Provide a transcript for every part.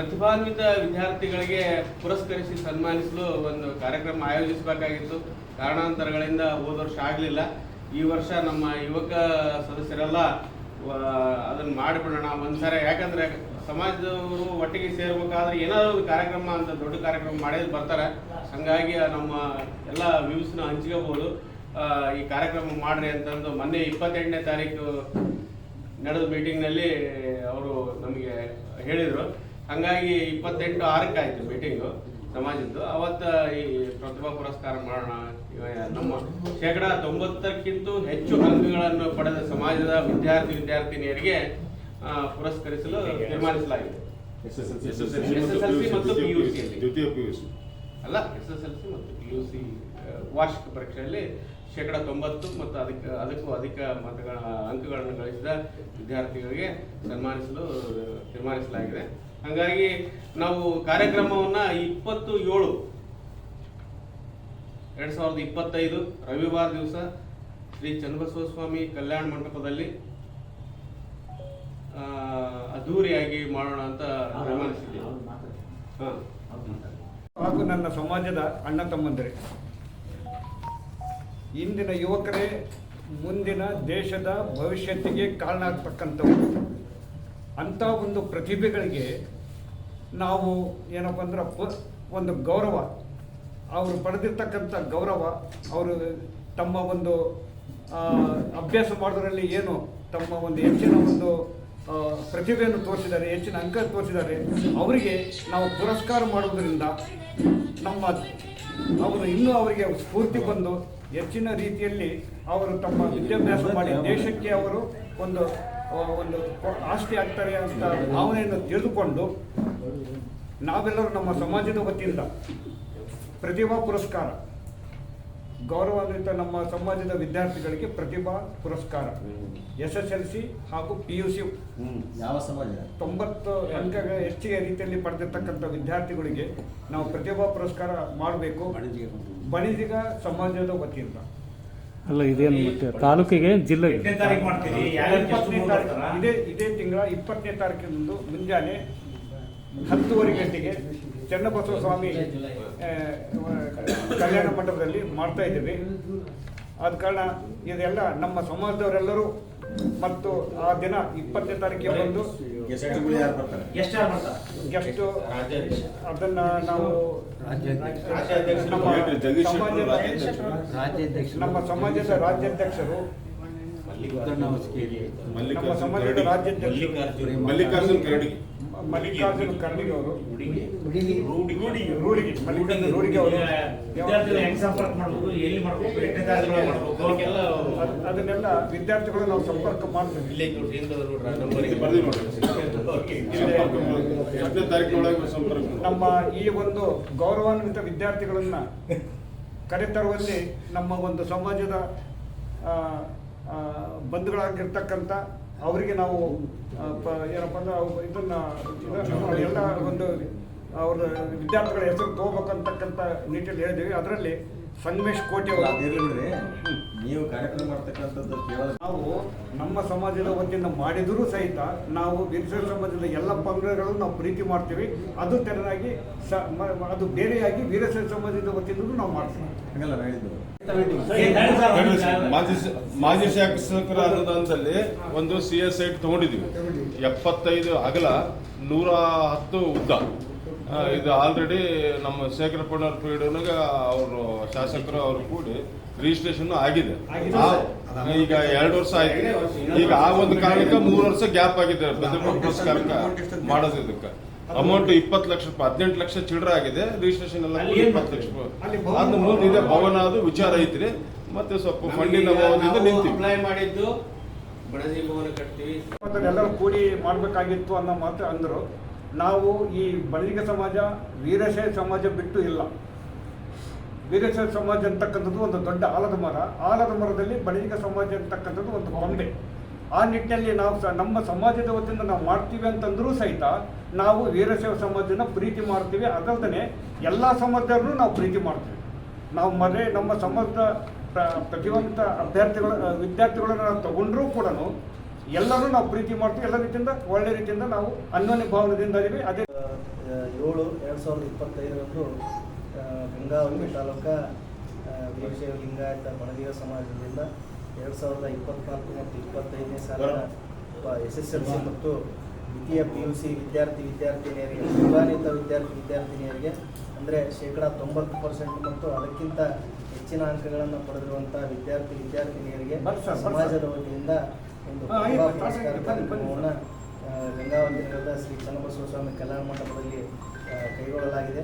ಪ್ರತಿಭಾನ್ವಿತ ವಿದ್ಯಾರ್ಥಿಗಳಿಗೆ ಪುರಸ್ಕರಿಸಿ ಸನ್ಮಾನಿಸಲು ಒಂದು ಕಾರ್ಯಕ್ರಮ ಆಯೋಜಿಸಬೇಕಾಗಿತ್ತು. ಕಾರಣಾಂತರಗಳಿಂದ ಹೋದ ವರ್ಷ ಆಗಲಿಲ್ಲ. ಈ ವರ್ಷ ನಮ್ಮ ಯುವಕ ಸದಸ್ಯರೆಲ್ಲ ಅದನ್ನು ಮಾಡಿಬಿಡೋಣ ಒಂದ್ಸರಿ. ಯಾಕಂದ್ರೆ ಸಮಾಜದವರು ಒಟ್ಟಿಗೆ ಸೇರ್ಬೇಕಾದ್ರೆ ಏನಾದರೂ ಒಂದು ಕಾರ್ಯಕ್ರಮ ಅಂತ ದೊಡ್ಡ ಕಾರ್ಯಕ್ರಮ ಮಾಡಿದ್ರೆ ಬರ್ತಾರೆ. ಹಂಗಾಗಿ ನಮ್ಮ ಎಲ್ಲ ವ್ಯೂಸ್ನ ಹಂಚ್ಕೋಬಹುದು ಈ ಕಾರ್ಯಕ್ರಮ ಮಾಡ್ರಿ ಅಂತಂದು ಮೊನ್ನೆ ಇಪ್ಪತ್ತೆಂಟನೇ ತಾರೀಕು ನಡೆದ ಮೀಟಿಂಗ್ನಲ್ಲಿ ಅವರು ನಮಗೆ ಹೇಳಿದರು. ಹಾಗಾಗಿ ಇಪ್ಪತ್ತೆಂಟು ಆರಕ್ಕೆ ಆಯ್ತು ಮೀಟಿಂಗು ಸಮಾಜದ್ದು. ಅವತ್ತು ಈ ಪ್ರತಿಭಾ ಪುರಸ್ಕಾರ ಮಾಡೋಣ ನಮ್ಮ ಶೇಕಡ ತೊಂಬತ್ತಕ್ಕಿಂತ ಹೆಚ್ಚು ಅಂಕಗಳನ್ನು ಪಡೆದ ಸಮಾಜದ ವಿದ್ಯಾರ್ಥಿ ವಿದ್ಯಾರ್ಥಿನಿಯರಿಗೆ ಪುರಸ್ಕರಿಸಲು ತೀರ್ಮಾನಿಸಲಾಗಿದೆ. SSLC ಮತ್ತು PUC ಯಲ್ಲಿ. ದ್ವಿತೀಯ ಪಿ ಯು ಸಿ. ಅಲ್ಲ ಎಸ್ ಎಸ್ ಎಲ್ ಸಿ ಮತ್ತು ಪಿ ಯು ಸಿ ವಾರ್ಷಿಕ ಪರೀಕ್ಷೆಯಲ್ಲಿ ಶೇಕಡ ತೊಂಬತ್ತು ಮತ್ತು ಅದಕ್ಕೆ ಅದಕ್ಕೂ ಅಧಿಕ ಮತಗಳ ಅಂಕಗಳನ್ನು ಗಳಿಸಿದ ವಿದ್ಯಾರ್ಥಿಗಳಿಗೆ ಸನ್ಮಾನಿಸಲು ತೀರ್ಮಾನಿಸಲಾಗಿದೆ. ಹಾಗಾಗಿ ನಾವು ಕಾರ್ಯಕ್ರಮವನ್ನ ಇಪ್ಪತ್ತು ಏಳು ಎರಡ್ ಸಾವಿರದ ಇಪ್ಪತ್ತೈದು ರವಿವಾರ ದಿವಸ ಶ್ರೀ ಚನ್ನಬಸವ ಸ್ವಾಮಿ ಕಲ್ಯಾಣ ಮಂಟಪದಲ್ಲಿ ಆ, ಅದ್ಧೂರಿಯಾಗಿ ಮಾಡೋಣ ಅಂತ ಹಾಗೂ ನನ್ನ ಸಮಾಜದ ಅಣ್ಣ ತಮ್ಮಂದಿರಿ. ಇಂದಿನ ಯುವಕರೇ ಮುಂದಿನ ದೇಶದ ಭವಿಷ್ಯತ್ತಿಗೆ ಕಾರಣ ಆಗ್ತಕ್ಕಂಥವ್ರು ಅಂಥ ಒಂದು ಪ್ರತಿಭೆಗಳಿಗೆ ನಾವು ಏನಪ್ಪ ಅಂದ್ರೆ ಒಂದು ಗೌರವ. ಅವರು ಪಡೆದಿರ್ತಕ್ಕಂಥ ಗೌರವ, ಅವರು ತಮ್ಮ ಒಂದು ಅಭ್ಯಾಸ ಮಾಡೋದ್ರಲ್ಲಿ ಏನು, ತಮ್ಮ ಒಂದು ಹೆಚ್ಚಿನ ಒಂದು ಪ್ರತಿಭೆಯನ್ನು ತೋರಿಸಿದ್ದಾರೆ, ಹೆಚ್ಚಿನ ಅಂಕ ತೋರಿಸಿದ್ದಾರೆ. ಅವರಿಗೆ ನಾವು ಪುರಸ್ಕಾರ ಮಾಡೋದ್ರಿಂದ ನಮ್ಮ, ಅವರು ಇನ್ನೂ ಅವರಿಗೆ ಸ್ಫೂರ್ತಿ ಬಂದು ಹೆಚ್ಚಿನ ರೀತಿಯಲ್ಲಿ ಅವರು ತಮ್ಮ ವಿದ್ಯಾಭ್ಯಾಸ ಮಾಡಿ ದೇಶಕ್ಕೆ ಅವರು ಒಂದು ಒಂದು ಆಸ್ತಿ ಆಗ್ತಾರೆ ಅಂತ ಭಾವನೆಯನ್ನು ತಿಳಿದುಕೊಂಡು ನಾವೆಲ್ಲರೂ ನಮ್ಮ ಸಮಾಜದ ವತಿಯಿಂದ ಪ್ರತಿಭಾ ಪುರಸ್ಕಾರ ಗೌರವಾನ್ವಿತ ನಮ್ಮ ಸಮಾಜದ ವಿದ್ಯಾರ್ಥಿಗಳಿಗೆ ಪ್ರತಿಭಾ ಪುರಸ್ಕಾರ ಎಸ್ ಎಸ್ ಎಲ್ ಸಿ ಹಾಗೂ ಪಿ ಯು ಸಿ ಯಾವ ಸಮಾಜ? ತೊಂಬತ್ತು ಅಂಕ ಹೆಚ್ಚಿಗೆ ರೀತಿಯಲ್ಲಿ ಪಡೆದಿರ್ತಕ್ಕಂಥ ವಿದ್ಯಾರ್ಥಿಗಳಿಗೆ ನಾವು ಪ್ರತಿಭಾ ಪುರಸ್ಕಾರ ಮಾಡಬೇಕು. ಬಣಿಜಿಗ ಸಮಾಜದ ವತಿಯಿಂದ. ಅಲ್ಲ ಇದೇನು ತಾಲೂಕಿಗೆ ಜಿಲ್ಲೆಗೆ? ಇದೇ ಇದೇ ತಿಂಗಳ ಇಪ್ಪತ್ತನೇ ತಾರೀಕಿನಂದು ಮುಂಜಾನೆ ಹತ್ತುವರೆ ಗಂಟೆಗೆ ಚನ್ನಬಸವ ಸ್ವಾಮಿ ಕಲ್ಯಾಣ ಮಂಟಪದಲ್ಲಿ ಮಾಡ್ತಾ ಇದ್ದೀವಿ. ಆದ ಕಾರಣ ಇದೆಲ್ಲ ನಮ್ಮ ಸಮಾಜದವರೆಲ್ಲರೂ ಮತ್ತು ಆ ದಿನ ಇಪ್ಪತ್ತನೇ ತಾರೀಕಿಗೆ ಬಂದು ಗೆಸ್ಟ್ಗಳು ಯಾರು ಬರ್ತಾರೆ? ಎಷ್ಟು. ಅದನ್ನ ನಾವು. ನಮ್ಮ ಸಮಾಜದ ರಾಜ್ಯಾಧ್ಯಕ್ಷರು. ನಮ್ಮ ಸಮಾಜದ ರಾಜ್ಯಾಧ್ಯಕ್ಷರು. ಮಲ್ಲಿಕಾರ್ಜುನ್ ಮಲ್ಲಿಕಾರ್ಜುನ ಅವರು. ರೂಢಿಗೆ. ರೂಢಿಗೆ ಮಲ್ಲಿಕಾರ್ಜುನ ರೂಢಿಗೆ ಅವರು. ವಿದ್ಯಾರ್ಥಿಗಳು ಹೆಂಗ್ ಸಂಪರ್ಕ ಮಾಡ್ಬೇಕು ಎಲ್ಲಿ ಮಾಡಬೇಕು ತಾರೀಕು ಅದನ್ನೆಲ್ಲ ವಿದ್ಯಾರ್ಥಿಗಳು ನಾವು ಸಂಪರ್ಕ ಮಾಡ್ತೀವಿ. ಇಲ್ಲೇ ನೋಡ್ರಿ ನಂಬರಿಗೆ ಬರ್ದಿ ತಾರೀಕಿನೊಳಗೆ ಸಂಪರ್ಕ ನಮ್ಮ ಈ ಒಂದು ಗೌರವಾನ್ವಿತ ವಿದ್ಯಾರ್ಥಿಗಳನ್ನ ಕರೆತರುವಲ್ಲಿ ನಮ್ಮ ಒಂದು ಸಮಾಜದ ಬಂಧುಗಳಾಗಿರ್ತಕ್ಕಂಥ ಅವರಿಗೆ ನಾವು ಏನಪ್ಪ ಅಂದ್ರೆ ಇದನ್ನ ಎಲ್ಲ ಒಂದು ಅವ್ರ ವಿದ್ಯಾರ್ಥಿಗಳ ಹೆಸರು ತಗೋಬೇಕಂತಕ್ಕಂಥ ನಿಟ್ಟಿನಲ್ಲಿ ಹೇಳಿದ್ದೀವಿ ಅದರಲ್ಲಿ ಸಂಗಮೇಶ್ ಕೋಟೆ ಅವರು. ನೀವು ಕಾರ್ಯಕ್ರಮ ಮಾಡ್ತಕ್ಕಂಥದ್ದು ಕೇವಲ ನಾವು ನಮ್ಮ ಸಮಾಜದ ವತಿಯಿಂದ ಮಾಡಿದರೂ ಸಹಿತ ನಾವು ವೀರಶೈವ ಸಮಾಜದ ಎಲ್ಲ ಪಂಗಡಗಳು ನಾವು ಪ್ರೀತಿ ಮಾಡ್ತೀವಿ. ಅದು ತೆರನಾಗಿ ಸ ಅದು ಬೇರೆಯಾಗಿ ವೀರಶೈವ ಸಮಾಜದ ವತಿಯಿಂದ ನಾವು ಮಾಡ್ತೀವಿ. ಹಂಗಲ್ಲ ಹೇಳಿದ್ದು. ಮಾಜಿ ಮಾಜಿ ಒಂದು ಸಿ ಎಸ್ ಐಟ್ ತಗೊಂಡಿದ್ವಿ ಎಪ್ಪತ್ತೈದು ಅಗಲ ನೂರ ಹತ್ತು ಉದ್ದ. ಇದು ಆಲ್ರೆಡಿ ನಮ್ಮ ಶೇಖರಪ್ಪನವ್ರ ಪೀಡನಾಗ ಅವರು ಶಾಸಕರು ಅವರು ಕೂಡಿ ರಿಜಿಸ್ಟ್ರೇಷನ್ ಆಗಿದೆ. ಈಗ ಎರಡು ವರ್ಷ ಆಯ್ತು. ಈಗ ಆ ಒಂದು ಕಾರಣಕ್ಕೆ ಮೂರು ವರ್ಷ ಗ್ಯಾಪ್ ಆಗಿದೆ. ಪುರಸ್ಕಾರಕ್ಕೆ ಮಾಡೋದು ಇದಕ್ಕೆ ಅಮೌಂಟ್ ಇಪ್ಪತ್ತು ಲಕ್ಷ ರೂಪಾಯಿ ಹದಿನೆಂಟು ಲಕ್ಷ ಚಿಡ್ರ ಆಗಿದೆ. ರಿಜಿಸ್ಟ್ರೇಷನ್ ಎಲ್ಲ ಇಪ್ಪತ್ತು ಲಕ್ಷ. ರೂಪಾಯಿ ಅದ್ರ ಮುಂದೆ ಇದೆ. ಭವನ ಅದು ವಿಚಾರ ಐತ್ರಿ. ಮತ್ತೆ ಸ್ವಲ್ಪ ಫಂಡಿನ ಅಭಾವದಿಂದ ನಿಂತೀವಿ ಅಪ್ಲೈ ಮಾಡಿದ್ದು ಬಣಜಿ ಭವನ ಕಟ್ತೀವಿ. ಎಲ್ಲರೂ ಕೂಡಿ ಮಾಡಬೇಕಾಗಿತ್ತು ಅನ್ನೋ ಮಾತು ಅಂದರು. ನಾವು ಈ ಬಣಿಗ ಸಮಾಜ, ವೀರಶೈವ ಸಮಾಜ ಬಿಟ್ಟು ಇಲ್ಲ. ವೀರಶೈವ ಸಮಾಜ ಅಂತಕ್ಕಂಥದ್ದು ಒಂದು ದೊಡ್ಡ ಆಲದ ಮರ. ಆಲದ ಮರದಲ್ಲಿ ಬಣಿಗ ಸಮಾಜ ಅಂತಕ್ಕಂಥದ್ದು ಒಂದು ಕೊಂಬೆ ಆ ನಿಟ್ಟಿನಲ್ಲಿ ನಾವು ಸ, ನಮ್ಮ ಸಮಾಜದ ವತಿಯಿಂದ ನಾವು ಮಾಡ್ತೀವಿ ಅಂತಂದ್ರೂ ಸಹಿತ ನಾವು ವೀರಶೈವ ಸಮಾಜನ ಪ್ರೀತಿ ಮಾಡ್ತೀವಿ. ಅದಲ್ಲದೆ ಎಲ್ಲ ಸಮಾಜರನ್ನು ನಾವು ಪ್ರೀತಿ ಮಾಡ್ತೀವಿ. ನಾವು ಮನೆ ನಮ್ಮ ಸಮಾಜದ ಪ್ರ- ಪ್ರತಿವಂತ ಅಭ್ಯರ್ಥಿಗಳ, ವಿದ್ಯಾರ್ಥಿಗಳನ್ನು ನಾವು ತಗೊಂಡ್ರೂ ಕೂಡ ಎಲ್ಲರೂ ನಾವು ಪ್ರೀತಿ ಮಾಡ್ತೀವಿ ಎಲ್ಲ ರೀತಿಯಿಂದ ಒಳ್ಳೆ ರೀತಿಯಿಂದ ನಾವು ಅನ್ಯೋನ್ಯ ಭಾವನದಿಂದ ಅದೇ ಏಳು ಎರಡು ಸಾವಿರದ ಇಪ್ಪತ್ತೈದರಂದು ಗಂಗಾವತಿ ತಾಲೂಕ ವೀರಶೈವ ಲಿಂಗಾಯತ ಮಣದಿಗ ಸಮಾಜದಿಂದ ಎರಡು ಸಾವಿರದ ಇಪ್ಪತ್ನಾಲ್ಕು ಮತ್ತು ಇಪ್ಪತ್ತೈದನೇ ಸಾಲ ಎಸ್ ಎಸ್ ಎಲ್ ಸಿ ಮತ್ತು ದ್ವಿತೀಯ ಪಿ ಯು ಸಿ ವಿದ್ಯಾರ್ಥಿ ವಿದ್ಯಾರ್ಥಿನಿಯರಿಗೆ ಪ್ರತಿಭಾನ್ವಿತ ವಿದ್ಯಾರ್ಥಿ ವಿದ್ಯಾರ್ಥಿನಿಯರಿಗೆ ಅಂದರೆ ಶೇಕಡ ತೊಂಬತ್ತು ಪರ್ಸೆಂಟ್ ಮತ್ತು ಅದಕ್ಕಿಂತ ಹೆಚ್ಚಿನ ಅಂಕಗಳನ್ನು ಪಡೆದಿರುವಂಥ ವಿದ್ಯಾರ್ಥಿ ವಿದ್ಯಾರ್ಥಿನಿಯರಿಗೆ ಸಮಾಜದ ವತಿಯಿಂದ ಒಂದು. ಕಾರ್ಯಕ್ರಮವನ್ನು ಆ, ಗಂಗಾವತಿ ನಗರದ ಶ್ರೀ ಚನ್ನಬಸವ ಸ್ವಾಮಿ ಕಲ್ಯಾಣ ಮಂಟಪದಲ್ಲಿ ಕೈಗೊಳ್ಳಲಾಗಿದೆ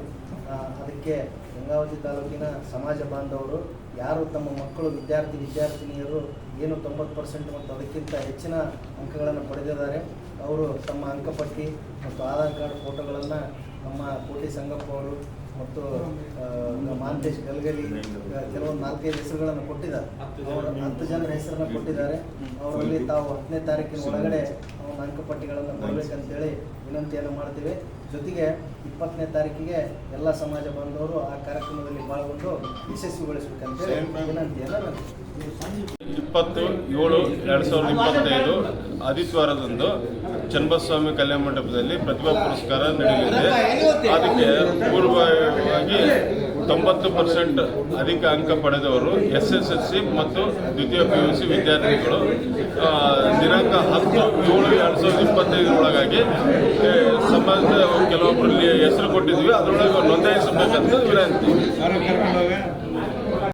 ಅದಕ್ಕೆ ಗಂಗಾವತಿ ತಾಲೂಕಿನ ಸಮಾಜ ಬಾಂಧವರು ಯಾರು ತಮ್ಮ ಮಕ್ಕಳು ವಿದ್ಯಾರ್ಥಿ ವಿದ್ಯಾರ್ಥಿನಿಯರು ಏನು ತೊಂಬತ್ತು ಪರ್ಸೆಂಟ್ ಮತ್ತು ಅದಕ್ಕಿಂತ ಹೆಚ್ಚಿನ ಅಂಕಗಳನ್ನು ಪಡೆದಿದ್ದಾರೆ ಅವರು ತಮ್ಮ ಅಂಕಪಟ್ಟಿ ಮತ್ತು ಆಧಾರ್ ಕಾರ್ಡ್ ಫೋಟೋಗಳನ್ನು ನಮ್ಮ ಕೋಟಿ ಸಂಗಪ್ಪ ಅವರು ಮತ್ತು ಮಾಂತೇಶ್ ಗಲ್ಗಲಿ ಕೆಲವೊಂದು ನಾಲ್ಕೈದು ಹೆಸರುಗಳನ್ನು ಕೊಟ್ಟಿದ್ದಾರೆ. ಅವರು ಹತ್ತು ಜನರ ಹೆಸರನ್ನು ಕೊಟ್ಟಿದ್ದಾರೆ. ಅವರಲ್ಲಿ ತಾವು ಹತ್ತನೇ ತಾರೀಕಿನ ಒಳಗಡೆ ಅವನ ಅಂಕಪಟ್ಟಿಗಳನ್ನು ಕೊಡಬೇಕಂತೇಳಿ ವಿನಂತಿಯನ್ನು ಮಾಡ್ತೀವಿ. ಜೊತೆಗೆ ಇಪ್ಪತ್ತನೇ ತಾರೀಕಿಗೆ ಎಲ್ಲ ಸಮಾಜ ಬಾಂಧವರು ಆ ಕಾರ್ಯಕ್ರಮದಲ್ಲಿ ಪಾಲ್ಗೊಂಡು ಯಶಸ್ವಿಗೊಳಿಸಬೇಕಂತೇಳಿ ವಿನಂತಿಯನ್ನು ನಾನು ಇಪ್ಪತ್ತು ಏಳು ಎರಡು ಸಾವಿರದ ಇಪ್ಪತ್ತೈದು ಆದಿತ್ಯವಾರದಂದು ಚನ್ನಬಸಸ್ವಾಮಿ ಕಲ್ಯಾಣ ಮಂಟಪದಲ್ಲಿ ಪ್ರತಿಭಾ ಪುರಸ್ಕಾರ ನಡೆಯಲಿದೆ ಅದಕ್ಕೆ ಪೂರ್ವವಾಗಿ ತೊಂಬತ್ತು ಪರ್ಸೆಂಟ್ ಅಧಿಕ ಅಂಕ ಪಡೆದವರು ಎಸ್ ಎಸ್ ಎಲ್ ಸಿ ಮತ್ತು ದ್ವಿತೀಯ ಪಿ ಯು ಸಿ ವಿದ್ಯಾರ್ಥಿಗಳು ದಿನಾಂಕ ಹತ್ತು ಏಳು ಎರಡು ಸಾವಿರದ ಇಪ್ಪತ್ತೈದರೊಳಗಾಗಿ ಸಮಾಜದ ಕೆಲವೊಬ್ಬರಲ್ಲಿ ಹೆಸರು ಕೊಟ್ಟಿದ್ವಿ. ಅದರೊಳಗೆ ನೋಂದಾಯಿಸಬೇಕಂತ ವಿನಂತಿ.